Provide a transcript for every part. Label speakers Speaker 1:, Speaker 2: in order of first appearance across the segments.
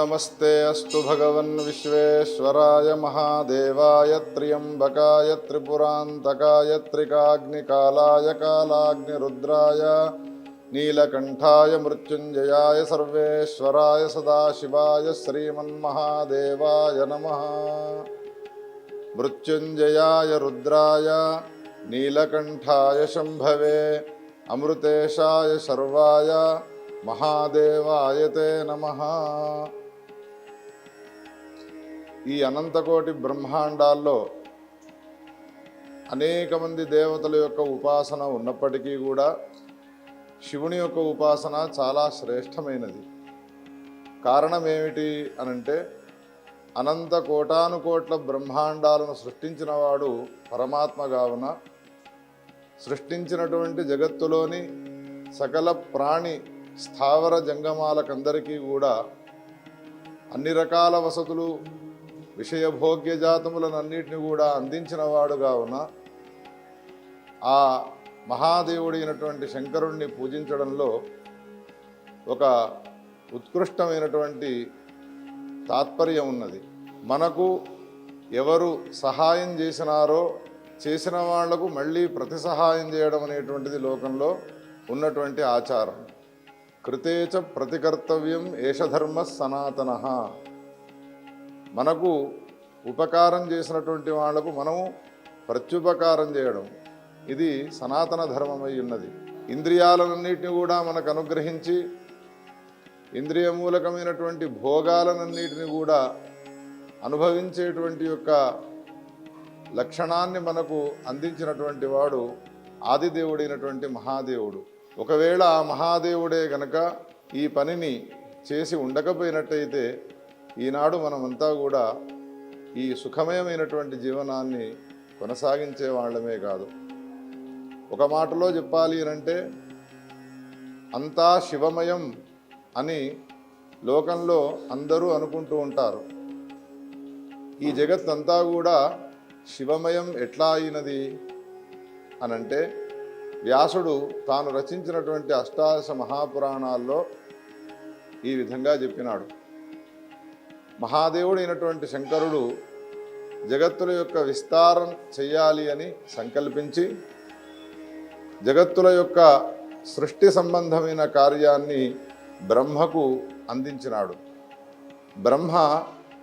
Speaker 1: नमस्ते अस्तु भगवन् विश्वेश्वराय महादेवाय त्र्यम्बकाय त्रिपुरान्तकाय त्रिकाग्निकालाय कालाग्निरुद्राय नीलकण्ठाय मृत्युञ्जयाय सर्वेश्वराय सदाशिवाय श्रीमन्महादेवाय नमः मृत्युञ्जयाय रुद्राय नीलकण्ठाय शम्भवे अमृतेशाय सर्वाय महादेवाय ते नमः ఈ అనంతకోటి బ్రహ్మాండాల్లో అనేక మంది దేవతల యొక్క ఉపాసన ఉన్నప్పటికీ కూడా శివుని యొక్క ఉపాసన చాలా శ్రేష్టమైనది. కారణం ఏమిటి అనంటే అనంత కోటానుకోట్ల బ్రహ్మాండాలను సృష్టించినవాడు పరమాత్మ కావున సృష్టించినటువంటి జగత్తులోని సకల ప్రాణి స్థావర జంగమాలకందరికీ కూడా అన్ని రకాల వసతులు విషయభోగ్య జాతములనన్నిటిని కూడా అందించిన వాడుగా ఉన్న ఆ మహాదేవుడైనటువంటి శంకరుణ్ణి పూజించడంలో ఒక ఉత్కృష్టమైనటువంటి తాత్పర్యం ఉన్నది. మనకు ఎవరు సహాయం చేసినారో చేసిన వాళ్ళకు మళ్ళీ ప్రతి సహాయం చేయడం అనేటువంటిది లోకంలో ఉన్నటువంటి ఆచారం. కృతేచ ప్రతికర్తవ్యం ఏషధర్మ సనాతన. మనకు ఉపకారం చేసినటువంటి వాళ్ళకు మనము ప్రత్యుపకారం చేయడం. ఇది సనాతన ధర్మమై ఉన్నది. ఇంద్రియాలన్నింటినీ కూడా మనకు అనుగ్రహించి ఇంద్రియ మూలకమైనటువంటి భోగాలన్నింటినీ కూడా అనుభవించేటువంటి యొక్క లక్షణాన్ని మనకు అందించినటువంటి వాడు ఆదిదేవుడైనటువంటి మహాదేవుడు. ఒకవేళ ఆ మహాదేవుడే గనక ఈ పనిని చేసి ఉండకపోయినట్టయితే ఈనాడు మనమంతా కూడా ఈ సుఖమయమైనటువంటి జీవనాన్ని కొనసాగించే వాళ్ళమే కాదు. ఒక మాటలో చెప్పాలి అంటే అంతా శివమయం అని లోకంలో అందరూ అనుకుంటూ ఉంటారు. ఈ జగత్తంతా కూడా శివమయం ఎట్లా అయినది అనంటే వ్యాసుడు తాను రచించినటువంటి అష్టాదశ మహాపురాణాల్లో ఈ విధంగా చెప్పినాడు. మహాదేవుడైనటువంటి శంకరుడు జగత్తుల యొక్క విస్తారం చేయాలి అని సంకల్పించి జగత్తుల యొక్క సృష్టి సంబంధమైన కార్యాన్ని బ్రహ్మకు అందించినాడు. బ్రహ్మ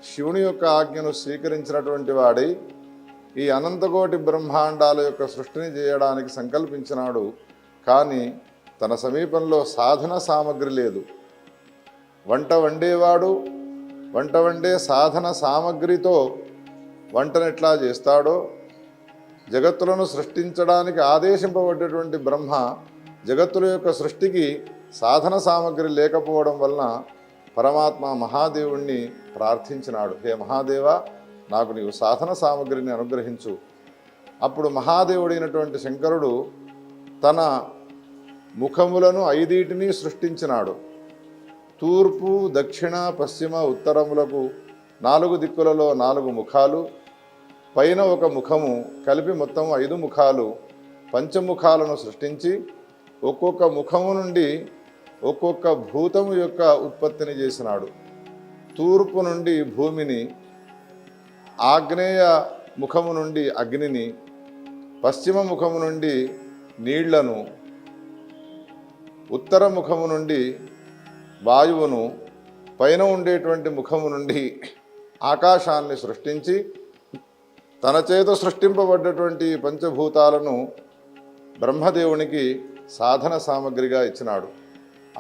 Speaker 1: శివుని యొక్క ఆజ్ఞను స్వీకరించినటువంటి వాడై ఈ అనంతకోటి బ్రహ్మాండాల యొక్క సృష్టిని చేయడానికి సంకల్పించినాడు. కానీ తన సమీపంలో సాధన సామగ్రి లేదు. వంట వండేవాడు వంట వండే సాధన సామగ్రితో వంటను ఎట్లా చేస్తాడో జగత్తులను సృష్టించడానికి ఆదేశింపబడ్డటువంటి బ్రహ్మ జగత్తుల యొక్క సృష్టికి సాధన సామగ్రి లేకపోవడం వలన పరమాత్మ మహాదేవుణ్ణి ప్రార్థించినాడు. హే మహాదేవ నాకు నీవు సాధన సామగ్రిని అనుగ్రహించు. అప్పుడు మహాదేవుడైనటువంటి శంకరుడు తన ముఖములను ఐదీటిని సృష్టించినాడు. తూర్పు దక్షిణ పశ్చిమ ఉత్తరములకు నాలుగు దిక్కులలో నాలుగు ముఖాలు పైన ఒక ముఖము కలిపి మొత్తం ఐదు ముఖాలు పంచముఖాలను సృష్టించి ఒక్కొక్క ముఖము నుండి ఒక్కొక్క భూతము యొక్క ఉత్పత్తిని చేసినాడు. తూర్పు నుండి భూమిని ఆగ్నేయ ముఖము నుండి అగ్నిని పశ్చిమ ముఖము నుండి నీళ్ళను ఉత్తర ముఖము నుండి వాయువును పైన ఉండేటువంటి ముఖము నుండి ఆకాశాన్ని సృష్టించి తన చేత సృష్టింపబడ్డటువంటి పంచభూతాలను బ్రహ్మదేవునికి సాధన సామగ్రిగా ఇచ్చినాడు.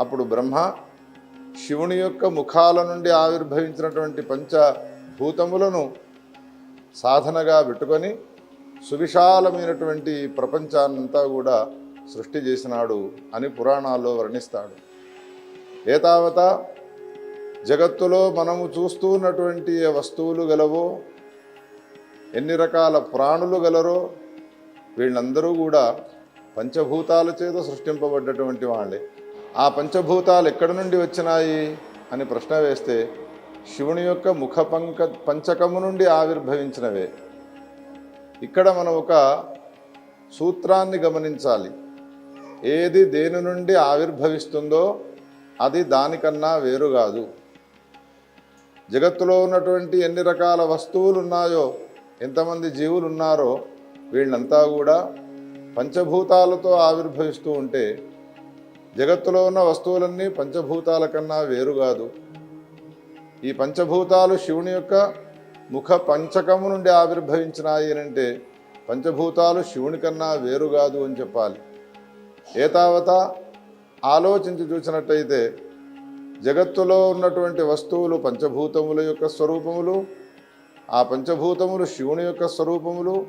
Speaker 1: అప్పుడు బ్రహ్మ శివుని యొక్క ముఖాల నుండి ఆవిర్భవించినటువంటి పంచభూతములను సాధనగా పెట్టుకొని సువిశాలమైనటువంటి ప్రపంచాన్నంతా కూడా సృష్టి చేసినాడు అని పురాణాల్లో వర్ణిస్తాడు. ఏతావత జగత్తులో మనము చూస్తూ ఉన్నటువంటి ఏ వస్తువులు గలవో ఎన్ని రకాల ప్రాణులు గలరో వీళ్ళందరూ కూడా పంచభూతాల చేత సృష్టింపబడ్డటువంటి వాళ్ళే. ఆ పంచభూతాలు ఎక్కడి నుండి వచ్చినాయి అని ప్రశ్న వేస్తే శివుని యొక్క ముఖ పంక పంచకము నుండి ఆవిర్భవించినవే. ఇక్కడ మనం ఒక సూత్రాన్ని గమనించాలి. ఏది దేని నుండి ఆవిర్భవిస్తుందో అది దానికన్నా వేరు కాదు. జగత్తులో ఉన్నటువంటి ఎన్ని రకాల వస్తువులు ఉన్నాయో ఎంతమంది జీవులు ఉన్నారో వీళ్ళంతా కూడా పంచభూతాలతో ఆవిర్భవిస్తూ ఉంటే జగత్తులో ఉన్న వస్తువులన్నీ పంచభూతాల కన్నా వేరు కాదు. ఈ పంచభూతాలు శివుని యొక్క ముఖ పంచకము నుండి ఆవిర్భవించినాయి అంటే పంచభూతాలు శివుని కన్నా వేరు కాదు అని చెప్పాలి. ఏతావత ఆలోచించి చూసినట్టయితే జగత్తులో ఉన్నటువంటి వస్తువులు పంచభూతముల యొక్క స్వరూపములు ఆ పంచభూతములు శివుని యొక్క స్వరూపములు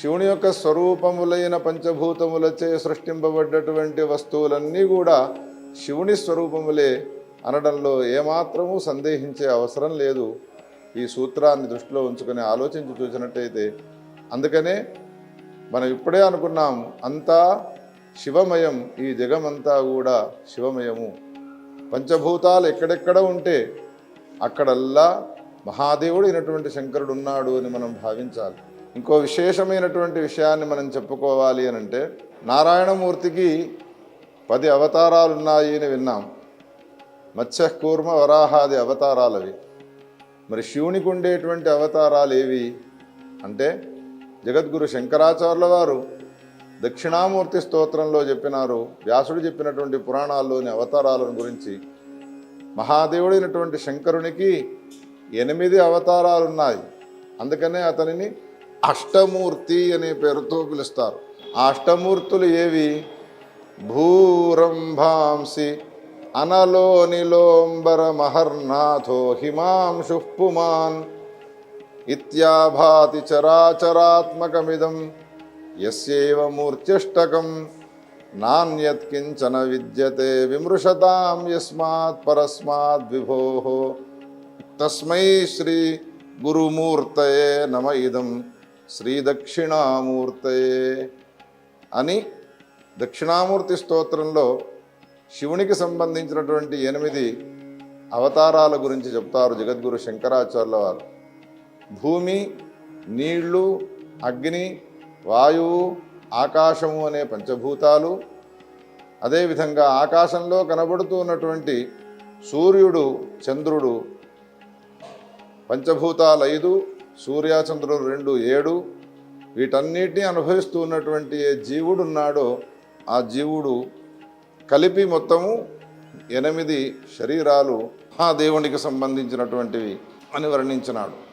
Speaker 1: శివుని యొక్క స్వరూపములైన పంచభూతములచే సృష్టింపబడ్డటువంటి వస్తువులన్నీ కూడా శివుని స్వరూపములే అనడంలో ఏమాత్రము సందేహించే అవసరం లేదు. ఈ సూత్రాన్ని దృష్టిలో ఉంచుకొని ఆలోచించి చూసినట్టయితే అందుకనే మనం ఇప్పుడే అనుకున్నాం అంతా శివమయం ఈ జగమంతా కూడా శివమయము. పంచభూతాలు ఎక్కడెక్కడ ఉంటే అక్కడల్లా మహాదేవుడు అయినటువంటి శంకరుడు ఉన్నాడు అని మనం భావించాలి. ఇంకో విశేషమైనటువంటి విషయాన్ని మనం చెప్పుకోవాలి అని అంటే నారాయణమూర్తికి పది అవతారాలు ఉన్నాయి అని విన్నాం. మత్స్యకూర్మ వరాహాది వరాహాది అవతారాలవి. మరి శివునికి ఉండేటువంటి అవతారాలు ఏవి అంటే జగద్గురు శంకరాచార్యుల వారు దక్షిణామూర్తి స్తోత్రంలో చెప్పినారు వ్యాసుడు చెప్పినటువంటి పురాణాల్లోని అవతారాలను గురించి. మహాదేవుడైనటువంటి శంకరునికి ఎనిమిది అవతారాలు ఉన్నాయి అందుకనే అతనిని అష్టమూర్తి అనే పేరుతో పిలుస్తారు. ఆ అష్టమూర్తులు ఏవి? భూరంభాంసి అనలోనిలోంబర మహర్నాథో హిమాంశు పుమాన్ ఇత్యాభాతి చరాచరాత్మకమిదం యస్యేవ మూర్తిష్టకం. నాణ్యత్కించన విద్యతే విమృశతాం యస్మాత్ పరస్మాద్ విభో. తస్మై శ్రీ గురుమూర్తయే నమ ఇదం శ్రీ దక్షిణామూర్తయే అని దక్షిణామూర్తి స్తోత్రంలో శివునికి సంబంధించినటువంటి ఎనిమిది అవతారాల గురించి చెప్తారు జగద్గురు శంకరాచార్యుల వారు. భూమి నీళ్ళు అగ్ని వాయువు ఆకాశము అనే పంచభూతాలు. అదేవిధంగా ఆకాశంలో కనబడుతూ ఉన్నటువంటి సూర్యుడు చంద్రుడు పంచభూతాలు ఐదు సూర్యచంద్రుడు రెండు ఏడు. వీటన్నిటిని అనుభవిస్తూ ఉన్నటువంటి ఏ జీవుడు ఉన్నాడో ఆ జీవుడు కలిపి మొత్తము ఎనిమిది శరీరాలు ఆ దేవునికి సంబంధించినటువంటివి అని వర్ణించినాడు.